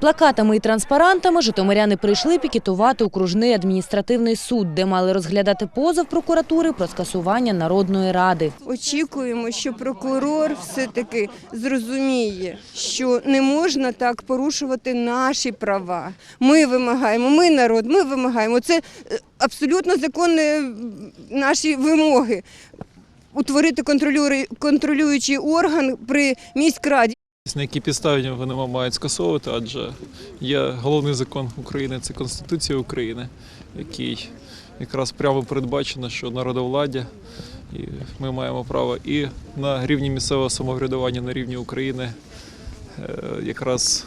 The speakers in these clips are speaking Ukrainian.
Плакатами і транспарантами житомиряни прийшли пікетувати окружний адміністративний суд, де мали розглядати позов прокуратури про скасування Народної ради. Очікуємо, що прокурор все-таки зрозуміє, що не можна так порушувати наші права. Ми вимагаємо, ми народ, ми вимагаємо. Це е, абсолютно законні наші вимоги. Утворити контролюючий орган при міськраді. На які підставі вони мають скасовувати, адже є головний закон України це Конституція України, який якраз прямо передбачено, що народовладдя, і ми маємо право і на рівні місцевого самоврядування, на рівні України е, якраз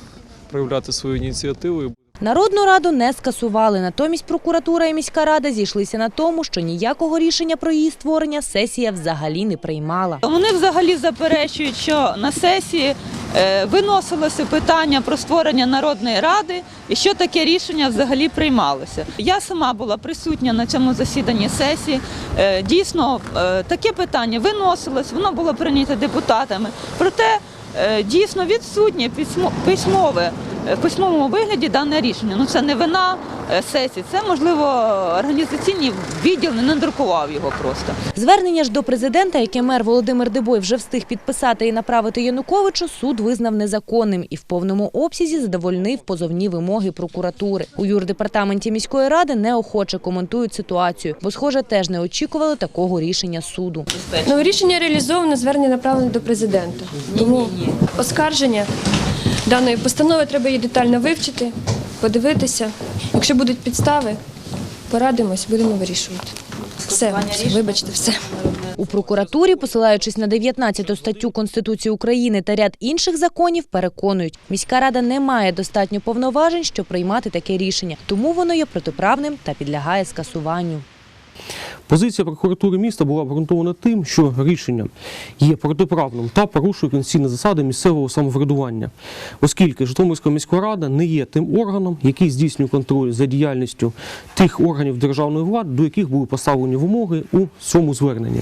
проявляти свою ініціативу. Народну раду не скасували. Натомість прокуратура і міська рада зійшлися на тому, що ніякого рішення про її створення сесія взагалі не приймала. Вони взагалі заперечують, що на сесії виносилося питання про створення народної ради і що таке рішення взагалі приймалося. Я сама була присутня на цьому засіданні сесії. Е, Дійсно, е, таке питання виносилось, воно було прийнято депутатами. Проте е, дійсно відсутнє письмо- письмове. В письмовому вигляді дане рішення. Ну це не вина е, сесії, це можливо організаційний відділ не надрукував його просто. Звернення ж до президента, яке мер Володимир Дебой вже встиг підписати і направити Януковичу, суд визнав незаконним і в повному обсязі задовольнив позовні вимоги прокуратури. У юрдепартаменті міської ради неохоче коментують ситуацію, бо, схоже, теж не очікували такого рішення суду. Ну, рішення реалізовано, звернення направлене до президента. Тому оскарження даної постанови треба її детально вивчити, подивитися. Якщо будуть підстави, порадимось, будемо вирішувати. Все, вибачте, все. У прокуратурі, посилаючись на 19 статтю Конституції України та ряд інших законів, переконують, міська рада не має достатньо повноважень, щоб приймати таке рішення, тому воно є протиправним та підлягає скасуванню. Позиція прокуратури міста була обґрунтована тим, що рішення є протиправним та порушує конституційні засади місцевого самоврядування, оскільки Житомирська міська рада не є тим органом, який здійснює контроль за діяльністю тих органів державної влади, до яких були поставлені вимоги у цьому зверненні.